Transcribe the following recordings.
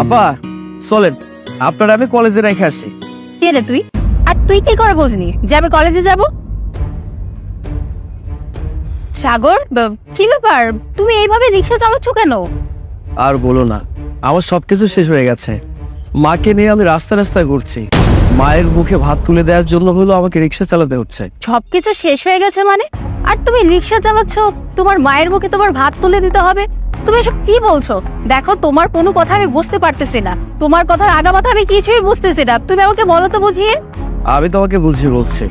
আপা চলেন আপনারা আমি কলেজে রেখে আসি। কে রে তুই? আর তুই কি করে বুঝনি যে আমি কলেজে যাব? সাগর ব- কি ব্যাপার? তুমি এইভাবে রিক্সা চালাচ্ছ কেন? আর বলো না আমার সবকিছু শেষ হয়ে গেছে। মাকে নিয়ে আমি রাস্তা রাস্তায় ঘুরছি। মায়ের মুখে ভাত তুলে দেওয়ার জন্য হলো আমাকে রিক্সা চালাতে হচ্ছে। সবকিছু শেষ হয়ে গেছে মানে? আর তুমি রিক্সা চালাচ্ছ তোমার মায়ের মুখে তোমার ভাত তুলে দিতে হবে? তুমি এসব কি বলছো? দেখো তোমার কোনো কথা আমি বুঝতে পারতেছি না। তোমার কথার আগা মাথা আমি কিছুই বুঝতেছি না। তুমি আমাকে বলো তো বুঝিয়ে। আমি তোমাকে বুঝিয়ে বলছি।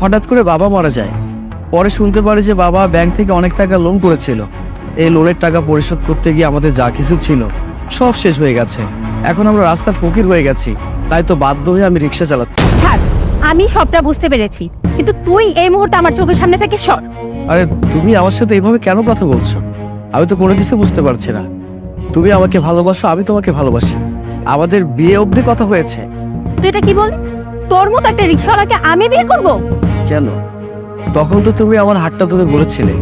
হঠাৎ করে বাবা মারা যায়। পরে শুনতে পারি যে বাবা ব্যাংক থেকে অনেক টাকা লোন করেছিল। এই লোনের টাকা পরিশোধ করতে গিয়ে আমাদের যা কিছু ছিল সব শেষ হয়ে গেছে। এখন আমরা রাস্তা ফকির হয়ে গেছি। তাই তো বাধ্য হয়ে আমি রিক্সা চালাচ্ছি থাক আমি সবটা বুঝতে পেরেছি। কিন্তু তুই এই মুহূর্তে আমার চোখের সামনে থেকে সর। আরে তুমি আমার সাথে এইভাবে কেন কথা বলছো? আমি তো কোনো কিছু বুঝতে পারছি না। তুমি আমাকে ভালোবাসো আমি তোমাকে ভালোবাসি। আমাদের বিয়ে অবধি কথা হয়েছে। তুই এটা কি বলি তোর মতো একটা রিক্সাওয়ালাকে আমি বিয়ে করব? কেন? তখন তো তুমি আমার হাতটা ধরে বলেছিলে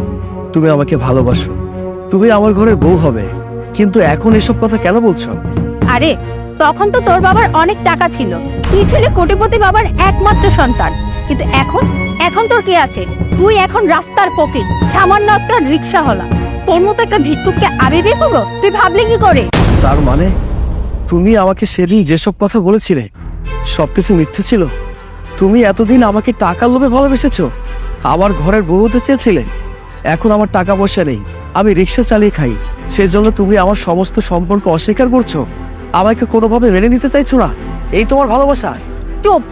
তুমি আমাকে ভালোবাসো। তুমি আমার ঘরের বউ হবে। কিন্তু এখন এসব কথা কেন বলছো? আরে তখন তো তোর বাবার অনেক টাকা ছিল। তুই ছেলে কোটিপতি বাবার একমাত্র সন্তান। কিন্তু এখন এখন তোর কি আছে? তুই এখন রাস্তার পকেট সামান্য একটা রিক্সা হলা তোর মতো একটা ভিক্ষুককে আমি বিয়ে করব তুই ভাবলি কি করে? তার মানে তুমি আমাকে সেদিন যেসব কথা বলেছিলে সবকিছু মিথ্যে ছিল। তুমি এতদিন আমাকে টাকার লোভে ভালোবেসেছো। আমার ঘরের বউ হতে চেয়েছিলে। এখন আমার টাকা পয়সা নেই। আমি রিক্সা চালিয়ে খাই। সেজন্য তুমি আমার সমস্ত সম্পর্ক অস্বীকার করছ। আমাকে কোনোভাবে মেনে নিতে চাইছো না। এই তোমার ভালোবাসা। চুপ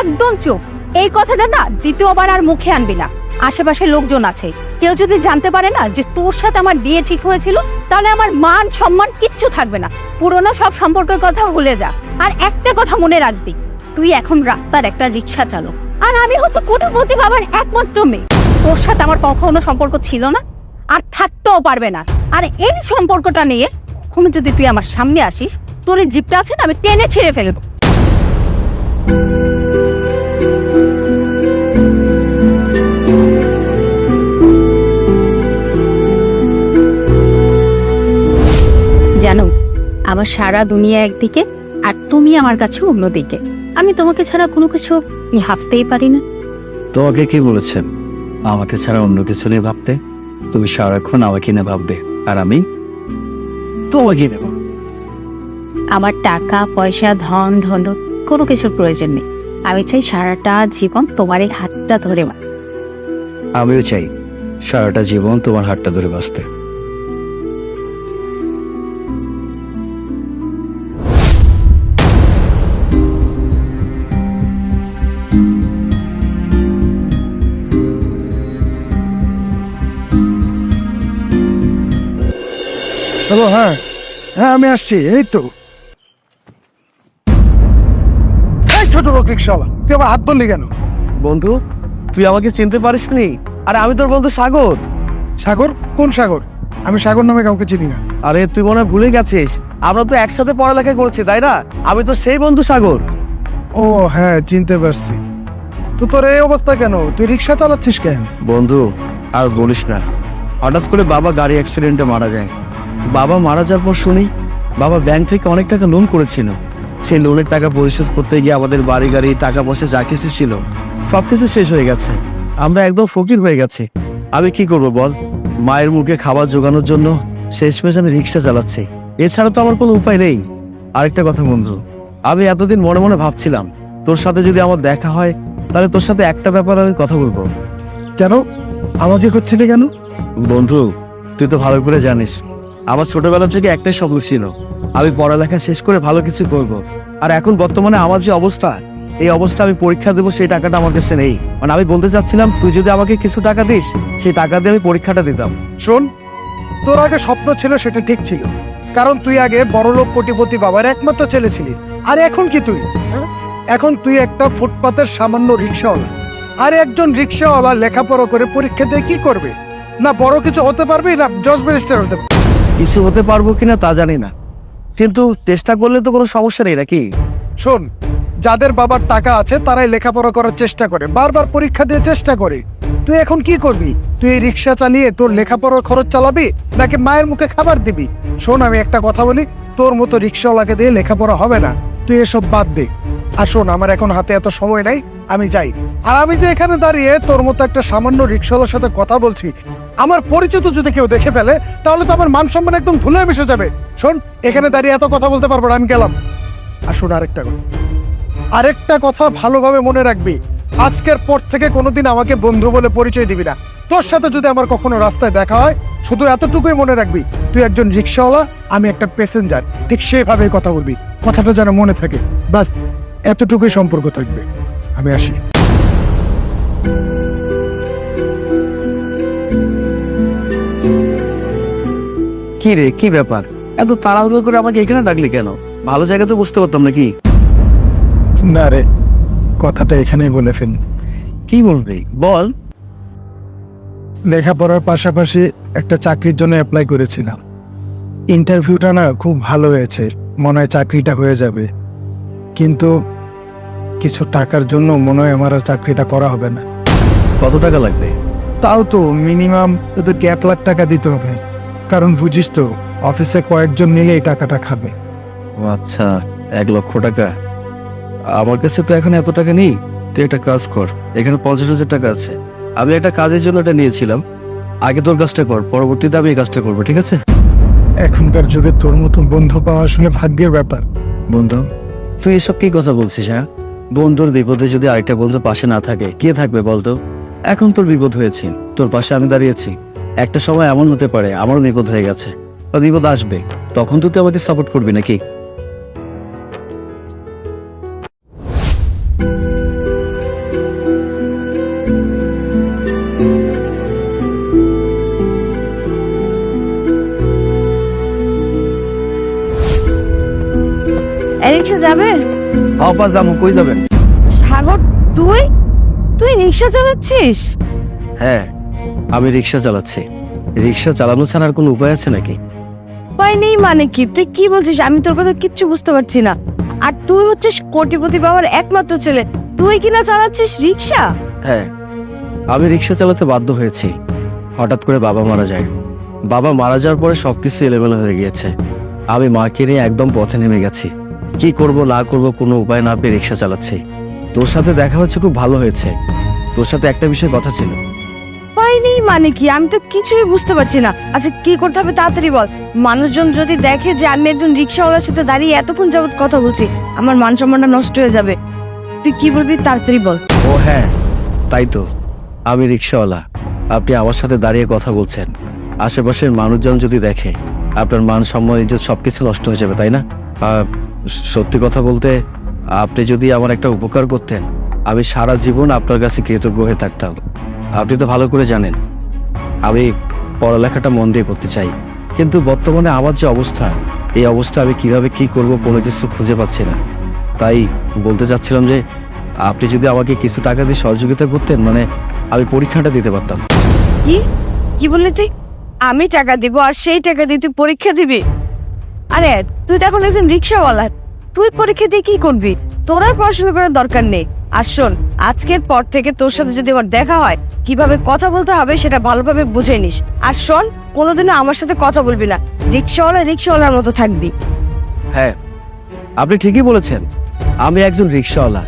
একদম চুপ। এই কথাটা না দ্বিতীয়বার আর মুখে আনবি না। আশেপাশে লোকজন আছে। কেউ যদি জানতে পারে না যে তোর সাথে আমার বিয়ে ঠিক হয়েছিল, তাহলে আমার মান সম্মান কিচ্ছু থাকবে না। পুরোনো সব সম্পর্কের কথা ভুলে যা। আর একটা কথা মনে রাখবি, তুই এখন রাস্তার একটা রিক্সা চালক। আর আমি হচ্ছে কোটিপতি বাবার একমাত্র মেয়ে। তোর সাথে আমার কখনো সম্পর্ক ছিল না, আর থাকতেও পারবে না। আর এই সম্পর্কটা নিয়ে কখনো যদি তুই আমার সামনে আসিস, তোর এই জিপটা আছে না, আমি টেনে ছিঁড়ে ফেলব। আমার সারা দুনিয়া একদিকে আর তুমি আমার কাছে অন্যদিকে আমি তোমাকে ছাড়া কোনো কিছু ভাবতেই পারি না। তোমাকে কি বলেছেন আমাকে ছাড়া অন্য কিছু নিয়ে ভাবতে? তুমি সারাক্ষণ আমাকে নিয়ে ভাববে। আর আমি? তোমাকে নেব আমার টাকা পয়সা ধন ধনত কোনো কিছুর প্রয়োজন নেই। আমি চাই সারাটা জীবন তোমার এই হাতটা ধরে বাঁচ আমিও চাই সারাটা জীবন তোমার হাতটা ধরে বাঁচতে। হ্যালো হ্যাঁ হ্যাঁ আমি আসছি এই তো। এই ছোট লোক রিক্সাওয়ালা তুই আমার হাত ধরলি কেন? বন্ধু তুই আমাকে চিনতে পারিসনি আরে আমি তোর বন্ধু সাগর। সাগর? কোন সাগর? আমি সাগর নামে কাউকে চিনি না। আরে তুই মনে হয় ভুলে গেছিস। আমরা তো একসাথে পড়ালেখা করেছি তাই না? আমি তো সেই বন্ধু সাগর। ও হ্যাঁ চিনতে পারছি। তো তোর এই অবস্থা কেন? তুই রিক্সা চালাচ্ছিস কেন? বন্ধু আর বলিস না। হঠাৎ করে বাবা গাড়ি অ্যাক্সিডেন্টে মারা যায়। বাবা মারা যাওয়ার পর শুনি, বাবা ব্যাংক থেকে অনেক টাকা লোন করেছিল। সেই লোনের টাকা পরিশোধ করতে গিয়ে আমাদের বাড়ি গাড়ি, টাকা পয়সা যা কিছু ছিল সব কিছু শেষ হয়ে গেছে। আমরা একদম ফকির হয়ে গেছি। আমি কি করব বল? মায়ের মুখে খাবার জোগানোর জন্য শেষমেশ আমি রিক্সা চালাচ্ছি। এছাড়া তো আমার কোনো উপায় নেই। আরেকটা কথা বন্ধু, আমি এতদিন মনে মনে ভাবছিলাম, তোর সাথে যদি আমার দেখা হয়, তাহলে তোর সাথে একটা ব্যাপার আমি কথা বলব। কেন? আমাকে করছিলে কেন? বন্ধু, তুই তো ভালো করে জানিস আমার ছোটবেলা থেকে একটাই স্বপ্ন ছিল, আমি পড়ালেখা শেষ করে ভালো কিছু করব। আর এখন বর্তমানে আমার যে অবস্থা, এই অবস্থা আমি পরীক্ষা দেবো, সেই টাকাটা আমার কাছে নেই। মানে আমি বলতে চাচ্ছিলাম, তুই যদি আমাকে কিছু টাকা দিস, সেই টাকা দিয়ে আমি পরীক্ষাটা দিতাম। শোন, তোর আগে স্বপ্ন ছিল, সেটা ঠিক ছিল। কারণ তুই আগে বড়লোক কোটিপতি বাবার একমাত্র ছেলে ছিলি। আর এখন কি তুই? হ্যাঁ? এখন তুই একটা ফুটপাতের সামান্য রিক্সাওয়ালা। আর একজন রিক্সাওয়ালা লেখাপড়া করে পরীক্ষা দিয়ে কি করবে? না বড় কিছু হতে পারবি, না জজ ব্যারিস্টার হতে পারবি। কিছু হতে পারব কিনা তা জানি না। কিন্তু চেষ্টা করলে তো কোনো সমস্যা নেই নাকি? শোন, যাদের বাবার টাকা আছে তারাই লেখাপড়া করার চেষ্টা করে, বারবার পরীক্ষা দিয়ে চেষ্টা করে। তুই এখন কি করবি? তুই এই রিক্সা চালিয়ে তোর লেখাপড়ার খরচ চালাবি, নাকি মায়ের মুখে খাবার দিবি? শোন, আমি একটা কথা বলি, তোর মতো রিক্সাওয়ালাকে দিয়ে লেখাপড়া হবে না। তুই এসব বাদ দে। আর শোন, আমার এখন হাতে এত সময় নাই, আমি যাই। আর আমি যে এখানে দাঁড়িয়ে তোর মতো একটা সামান্য রিক্সাওয়ালার সাথে কথা বলছি, আমার পরিচিত যদি কেউ দেখে ফেলে, তাহলে তো আমার মান সম্মান একদম ধুলে মিশে যাবে। শোন, এখানে দাঁড়িয়ে এত কথা বলতে পারব না, আমি গেলাম। আর শোন, আরেকটা কথা। আরেকটা কথা ভালোভাবে মনে রাখবি। আজকের পর থেকে কোনোদিন আমাকে বন্ধু বলে পরিচয় দিবি না। তোর সাথে যদি আমার কখনো রাস্তায় দেখা হয় শুধু এতটুকুই মনে রাখবি তুই একজন রিক্সাওয়ালা আমি একটা প্যাসেঞ্জার ঠিক সেভাবেই কথা বলবি। কথাটা যেন মনে থাকে। বাস এতটুকুই সম্পর্ক থাকবে। আমি আসি। কি রে কি ব্যাপার? এত তাড়াহুড়ো করে আমাকে এখানে ডাকলি কেন? ভালো জায়গা তো বুঝতে পারতাম নাকি? না রে কথাটা এখানেই বলে ফেল কি বলবি? বল। লেখাপড়ার পাশাপাশি একটা চাকরির জন্য অ্যাপ্লাই করেছিলাম। ইন্টারভিউটা না খুব ভালো হয়েছে মনে হয় চাকরিটা হয়ে যাবে। কিন্তু কিছু টাকার জন্য মনে হয় আমার আর চাকরিটা করা হবে না। কত টাকা লাগবে? তাও তো মিনিমাম তোদেরকে এক লাখ টাকা দিতে হবে? কারণ বুঝিস তো অফিসে কয়েকজন নিলে এই টাকাটা খাবে। ও আচ্ছা এক লক্ষ টাকা। আমার কাছে তো এখন এত টাকা নেই তুই একটা কাজ কর এখানে পঞ্চাশ হাজার টাকা আছে। আমি একটা কাজের জন্য এটা নিয়েছিলাম। আগে তোর কাজটা কর পরবর্তীতে আমি এই কাজটা করব ঠিক আছে? এখনকার যুগে তোর মতো বন্ধু পাওয়া আসলে ভাগ্যের ব্যাপার। বন্ধু তুই এসব কি কথা বলছিস হ্যাঁ? বন্ধুর বিপদে যদি আরেকটা বন্ধু পাশে না থাকে কে থাকবে বলতো? এখন তোর বিপদ হয়েছে তোর পাশে আমি দাঁড়িয়েছি। একটা সময় এমন হতে পারে আমারও বিপদ হয়ে গেছে। বিপদ আসবে তখন তো তুই আমাকে সাপোর্ট করবি নাকি? জামু কই যাবেন? সাগর তুই? তুই রিক্সা চালাচ্ছিস? হ্যাঁ আমি রিক্সা চালাচ্ছি। রিক্সা চালানো কোনো উপায় আছে নাকি? উপায় নেই মানে কি? তুই কি বলছিস? আমি তোর কথা কিচ্ছু বুঝতে পারছি না। আর তুই হচ্ছিস কোটিপতি বাবার একমাত্র ছেলে। তুই কিনা চালাচ্ছিস রিক্সা? হ্যাঁ আমি রিক্সা চালাতে বাধ্য হয়েছি। হঠাৎ করে বাবা মারা যায়। বাবা মারা যাওয়ার পরে সবকিছু এলোমেলো হয়ে গিয়েছে। আমি মাকে নিয়ে একদম পথে নেমে গেছি। কি করব না করব কোনো উপায় না পেয়ে রিক্সা চালাচ্ছি। তোর সাথে দেখা হচ্ছে খুব ভালো হয়েছে। তোর সাথে একটা বিষয়ে কথা ছিল। উপায় মানে কি? আমি তো কিছুই বুঝতে পারছি না। আচ্ছা কি করতে হবে তাড়াতাড়ি বল। মানুষজন যদি দেখে যে আমি একজন রিক্সাওয়ালার সাথে দাঁড়িয়ে এতক্ষণ যাবত কথা বলছি আমার মান সম্মানটা নষ্ট হয়ে যাবে। তুই কি বলবি? তাড়াতাড়ি বল। ও হ্যাঁ তাই তো। আমি রিক্সাওয়ালা। আপনি আমার সাথে দাঁড়িয়ে কথা বলছেন। আশেপাশের মানুষজন যদি দেখে আপনার মান সম্মান ইজ্জত সবকিছু নষ্ট হয়ে যাবে তাই না? সত্যি কথা বলতে, আপনি যদি আমার একটা উপকার করতেন, আমি সারা জীবন আপনার কাছে কৃতজ্ঞ হয়ে থাকতাম। আপনি তো ভালো করে জানেন, আমি পড়ালেখাটা মন দিয়ে করতে চাই। কিন্তু বর্তমানে আমার যে অবস্থা, এই অবস্থা আমি কীভাবে কি করব কোনো কিছু খুঁজে পাচ্ছি না। তাই বলতে চাচ্ছিলাম যে, আপনি যদি আমাকে কিছু টাকা দিয়ে সহযোগিতা করতেন মানে আমি পরীক্ষাটা দিতে পারতাম। কি? কি বললি তুই? আমি টাকা দিব আর সেই টাকা দিয়ে তুই পরীক্ষা দিবি? আরে তুই তো এখন একজন রিক্সাওয়ালা। তুই পরীক্ষা দিয়ে কি করবি? তোর আর পড়াশোনা করার দরকার নেই। আর শোন আজকের পর থেকে তোর সাথে যদি আমার দেখা হয় কীভাবে কথা বলতে হবে সেটা ভালোভাবে বুঝে নিস। আর শোন কোনোদিনও আমার সাথে কথা বলবি না। রিক্সাওয়ালা রিক্সাওয়ালার মতো থাকবি। হ্যাঁ আপনি ঠিকই বলেছেন। আমি একজন রিক্সাওয়ালা।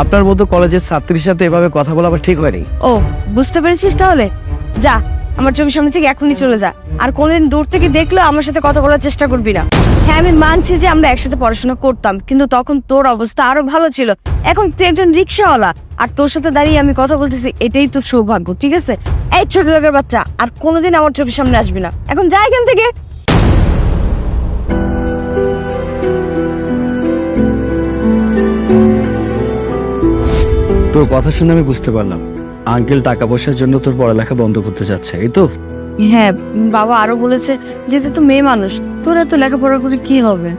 আপনার মতো কলেজের ছাত্রীর সাথে এভাবে কথা বলা আমার ঠিক হয়নি। ও বুঝতে পেরেছিস তাহলে? যা আমার চোখের সামনে থেকে এখনই চলে যা। আর কোনোদিন দূর থেকে দেখলেও আমার সাথে কথা বলার চেষ্টা করবি না। হ্যাঁ আমি মানছি যে আমরা একসাথে পড়াশোনা করতাম, কিন্তু তখন তোর অবস্থা আরও ভালো ছিল। এখন তুই একজন রিক্সাওয়ালা, আর তোর সাথে দাঁড়িয়ে আমি কথা বলতেছি, এটাই তোর সৌভাগ্য, ঠিক আছে? এই ছোট লোকের বাচ্চা, আর কোনোদিন আমার চোখের সামনে আসবি না। এখন যা এখান থেকে। তোর কথা শুনে আমি বুঝতে পারলাম। আঙ্কেল টাকা পয়সার জন্য তোর পড়ালেখা বন্ধ করতে চাচ্ছে এই তো? হ্যাঁ বাবা আরও বলেছে যে তুই তো মেয়ে মানুষ তোর এত লেখাপড়া করে কি হবে?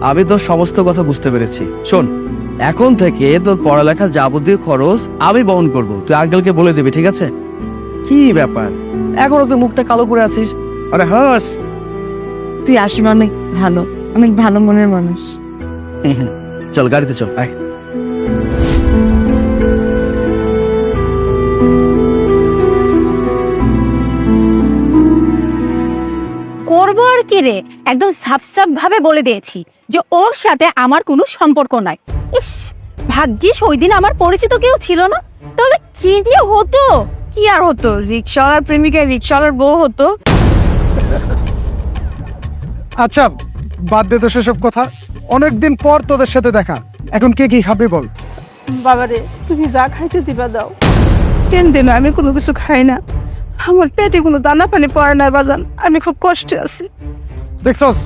আমি তোর সমস্ত কথা বুঝতে পেরেছি। শোন এখন থেকে তোর পড়ালেখার যাবতীয় খরচ আমি বহন করব তুই আঙ্কেলকে বলে দিবি ঠিক আছে? কি ব্যাপার? এখনও তুই মুখটা কালো করে আছিস? আরে হাস! তুই আসবি অনেক ভালো অনেক ভালো মনের মানুষ। চল গাড়িতে চল আয়। করব আর কি রে? একদম সাফ সাফ ভাবে বলে দিয়েছি যে ওর সাথে আমার কোনো সম্পর্ক নাই। ইস ভাগ্যিস ওই দিন আমার পরিচিত কেউ ছিল না। তাহলে কি দিয়ে হতো? কি আর হতো? রিক্সাওয়ালার প্রেমিকা রিক্সাওয়ালার বউ হতো? আচ্ছা বাদ দে তো সেসব কথা। অনেকদিন পর তোদের সাথে দেখা। এখন কে কি খাবে বল? বাবারে তুমি যা খাইতে দিবা দাও। তিন দিন? আমি কোনো কিছু খাই না। আমার পেটে কোনো দানা পানি পড়ে না বাজান। আমি খুব কষ্টে আছি। দেখছস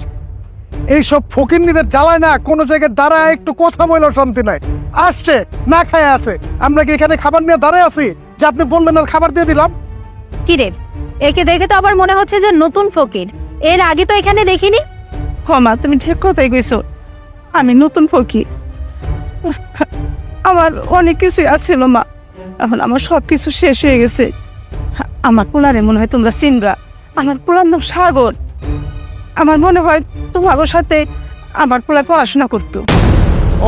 এইসব ফকিন্নিদের জ্বালায় না কোনো জায়গায় দাঁড়ায় একটু কথা বলেও শান্তি নাই। আসছে না খায় আছে। আমরা কি এখানে খাবার নিয়ে দাঁড়ায় আছি? যে আপনি বললেন আর খাবার দিয়ে দিলাম। কি রে? একে দেখে তো আবার মনে হচ্ছে যে নতুন ফকির। এর আগে তো এখানে দেখিনি। ক্ষমা তুমি ঠিক কথাই কইছো। আমি নতুন ফকির। আমার অনেক কিছুই আছিল মা। এখন আমার সব কিছু শেষ হয়ে গেছে। আমার পোলারে মনে হয় তোমরা চিনবা। আমার পোলার নাম সাগর। আমার মনে হয় তোমার সাথে আমার পোলায় পড়াশোনা করতো।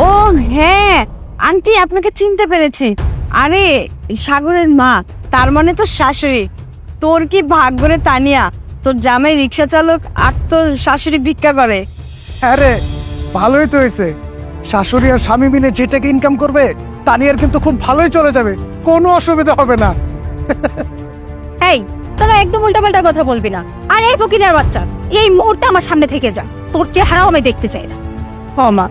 ও হ্যাঁ আন্টি আপনাকে চিনতে পেরেছি। আরে সাগরের মা তার মানে তো শাশুড়ি। তোর কি ভাগ্য রে তানিয়া? তোর জামাই রিক্সা চালক আর তোর শাশুড়ি ভিক্ষা করে। আরে ভালোই তো হয়েছে। শাশুড়ি আর স্বামী মিলে যেটাকে ইনকাম করবে তানিয়ার কিন্তু খুব ভালোই চলে যাবে। কোনো অসুবিধা হবে না। এই, তোরা একদম উল্টাপাল্টা কথা বলবি না। আর এই ফকিরের বাচ্চা, এই মুহূর্তে আমার সামনে থেকে যা। তোর চেহারাও আমি দেখতে চাই না। হ, মা।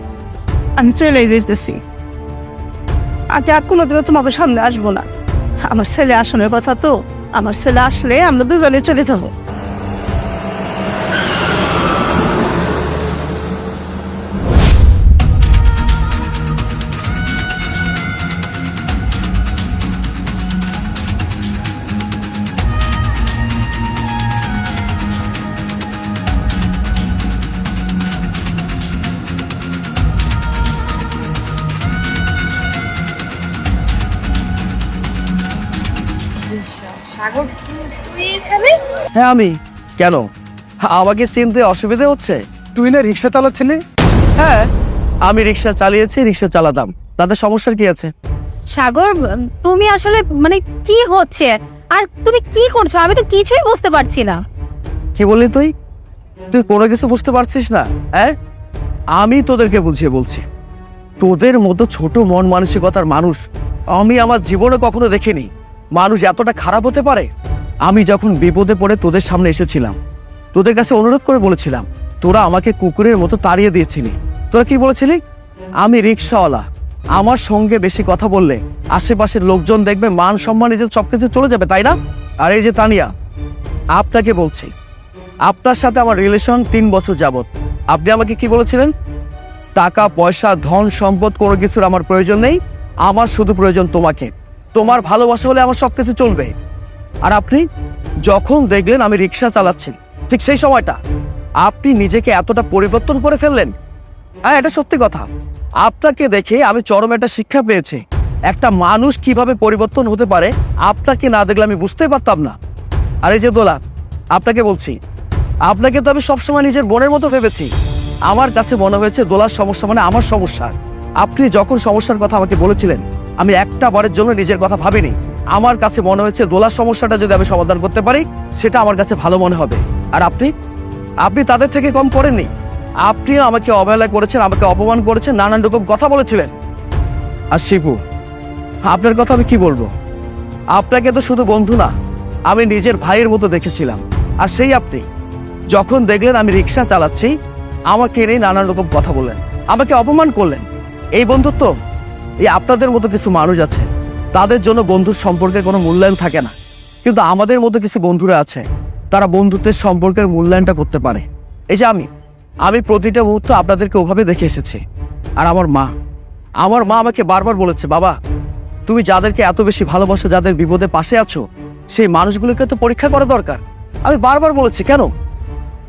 আমি চলে যেতেছি। আজ আর কোনোদিনও তোমাদের সামনে আসব না। আমার ছেলে আসনের কথা তো। আমার ছেলে আসলে আমরা দুজনে চলে যাব। হ্যাঁ আমি। কেন? আমাকে চিনতে অসুবিধা হচ্ছে? তুই না রিক্সা চালাচ্ছিলি? হ্যাঁ আমি রিক্সা চালিয়েছি রিক্সা চালাতাম। তাদের সমস্যার কি আছে? সাগর তুমি আসলে মানে কি হচ্ছে? আর তুমি কি করছ? আমি তো কিছুই বুঝতে পারছি না। কি বললি তুই? তুই কোনো কিছু বুঝতে পারছিস না হ্যাঁ? আমি তোদেরকে বুঝিয়ে বলছি। তোদের মতো ছোট মন মানসিকতার মানুষ আমি আমার জীবনে কখনো দেখিনি। মানুষ এতটা খারাপ হতে পারে? আমি যখন বিপদে পড়ে তোদের সামনে এসেছিলাম, তোদের কাছে অনুরোধ করে বলেছিলাম, তোরা আমাকে কুকুরের মতো তাড়িয়ে দিয়েছিলি। তোরা কি বলেছিলি? আমি রিক্সাওয়ালা। আমার সঙ্গে বেশি কথা বললে আশেপাশের লোকজন দেখবে মান সম্মান নিজের সব কিছু চলে যাবে, তাই না? আর এই যে তানিয়া, আপনাকে বলছি, আপনার সাথে আমার রিলেশন তিন বছর যাবত আপনি আমাকে কি বলেছিলেন? টাকা, পয়সা, ধন, সম্পদ কোনো কিছুর আমার প্রয়োজন নেই। আমার শুধু প্রয়োজন তোমাকে। তোমার ভালোবাসা হলে আমার সব কিছু চলবে। আর আপনি যখন দেখলেন আমি রিক্সা চালাচ্ছি, ঠিক সেই সময়টা, আপনি নিজেকে এতটা পরিবর্তন করে ফেললেন। হ্যাঁ এটা সত্যি কথা। আপনাকে দেখে আমি চরম একটা শিক্ষা পেয়েছি। একটা মানুষ কীভাবে পরিবর্তন হতে পারে, আপনাকে না দেখলে আমি বুঝতেই পারতাম না। আর এই যে দোলা, আপনাকে বলছি, আপনাকে তো আমি সবসময় নিজের বোনের মতো ভেবেছি। আমার কাছে মনে হয়েছে দোলার সমস্যা মানে আমার সমস্যা। আপনি যখন সমস্যার কথা আমাকে বলেছিলেন, আমি একটা বারের জন্য নিজের কথা ভাবিনি। আমার কাছে মনে হয়েছে দোলার সমস্যাটা যদি আমি সমাধান করতে পারি, সেটা আমার কাছে ভালো মনে হবে। আর আপনি? আপনি তাদের থেকে কম করেননি। আপনিও আমাকে অবহেলা করেছেন, আমাকে অপমান করেছেন, নানান রকম কথা বলেছিলেন। আর শিবু, আপনার কথা আমি কি বলব? আপনাকে তো শুধু বন্ধু না, আমি নিজের ভাইয়ের মতো দেখেছিলাম। আর সেই আপনি, যখন দেখলেন আমি রিক্সা চালাচ্ছি, আমাকে নিয়ে নানান রকম কথা বললেন, আমাকে অপমান করলেন। এই বন্ধুত্ব, এই আপনাদের মতো কিছু মানুষ আছে। তাদের জন্য বন্ধুর সম্পর্কে কোনো মূল্যায়ন থাকে না। কিন্তু আমাদের মধ্যে কিছু বন্ধুরা আছে, তারা বন্ধুত্বের সম্পর্কের মূল্যায়নটা করতে পারে। এই যে আমি আমি প্রতিটা মুহূর্ত আপনাদেরকে ওভাবে দেখে এসেছি। আর আমার মা আমার মা আমাকে বারবার বলেছে, বাবা, তুমি যাদেরকে এত বেশি ভালোবাসো, যাদের বিপদে পাশে আছো, সেই মানুষগুলোকে তো পরীক্ষা করা দরকার। আমি বারবার বলেছি, কেন?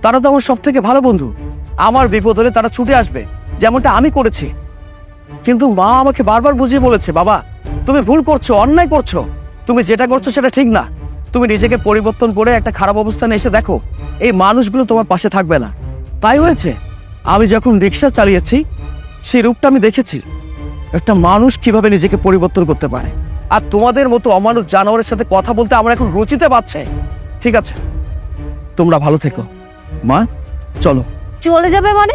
তারা তো আমার সব থেকে ভালো বন্ধু। আমার বিপদ হলে তারা ছুটে আসবে। যেমনটা আমি করেছি। কিন্তু মা আমাকে বারবার বুঝিয়ে বলেছে, বাবা তুমি ভুল করছ অন্যায় করছ। তুমি যেটা করছ সেটা ঠিক না। তুমি নিজেকে পরিবর্তন করে একটা খারাপ অবস্থানে এসে দেখো এই মানুষগুলো তোমার পাশে থাকবে না। তাই হয়েছে আমি যখন রিক্সা চালিয়েছি সেই রূপটা আমি দেখেছি। একটা মানুষ কীভাবে নিজেকে পরিবর্তন করতে পারে? আর তোমাদের মতো অমানুষ জানোয়ারের সাথে কথা বলতে আমার এখন রুচিতে পাচ্ছে ঠিক আছে তোমরা ভালো থেকো। মা চলো। চলে যাবে মানে?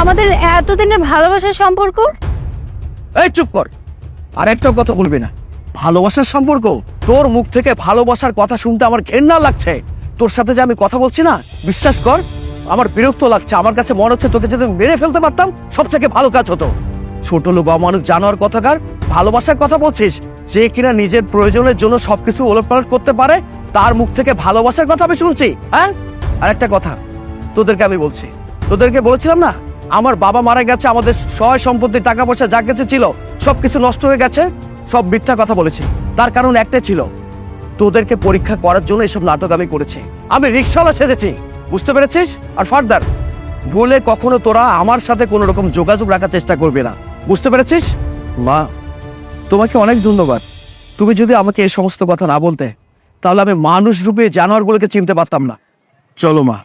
আমাদের এতদিনের ভালোবাসার সম্পর্ক? এই চুপ কর। আর একটা কথা বলবি না। ভালোবাসার সম্পর্ক, তোর মুখ থেকে ভালোবাসার কথা শুনতে আমার ঘেন্না লাগছে। তোর সাথে যে আমি কথা বলছি না, বিশ্বাস কর, আমার বিরক্ত লাগছে। আমার কাছে মনে হচ্ছে তোকে যদি মেরে ফেলতে পারতাম সব থেকে ভালো কাজ হতো। ছোট লোক মানুষ জানোয়ার, কথাকার, ভালোবাসার কথা বলছিস? যে কিনা নিজের প্রয়োজনের জন্য সবকিছু ওলটপালট করতে পারে, তার মুখ থেকে ভালোবাসার কথা আমি শুনছি হ্যাঁ? আর একটা কথা, তোদেরকে আমি বলছি। তোদেরকে বলেছিলাম না আমার বাবা মারা গেছে আমাদের সয় সম্পত্তি টাকা পয়সা যা কিছু ছিল সব কিছু নষ্ট হয়ে গেছে সব মিথ্যা কথা বলেছি। তার কারণ একটাই ছিল তোদেরকে পরীক্ষা করার জন্য এসব নাটক আমি করেছি। আমি রিক্সাওয়ালা সেজেছি বুঝতে পেরেছিস? আর ফার্দার বলে কখনো তোরা আমার সাথে কোনো রকম যোগাযোগ রাখার চেষ্টা করবে না। বুঝতে পেরেছিস? মা তোমাকে অনেক ধন্যবাদ। তুমি যদি আমাকে এই সমস্ত কথা না বলতে তাহলে আমি মানুষ রূপে জানোয়ারগুলোকে চিনতে পারতাম না। চলো মা।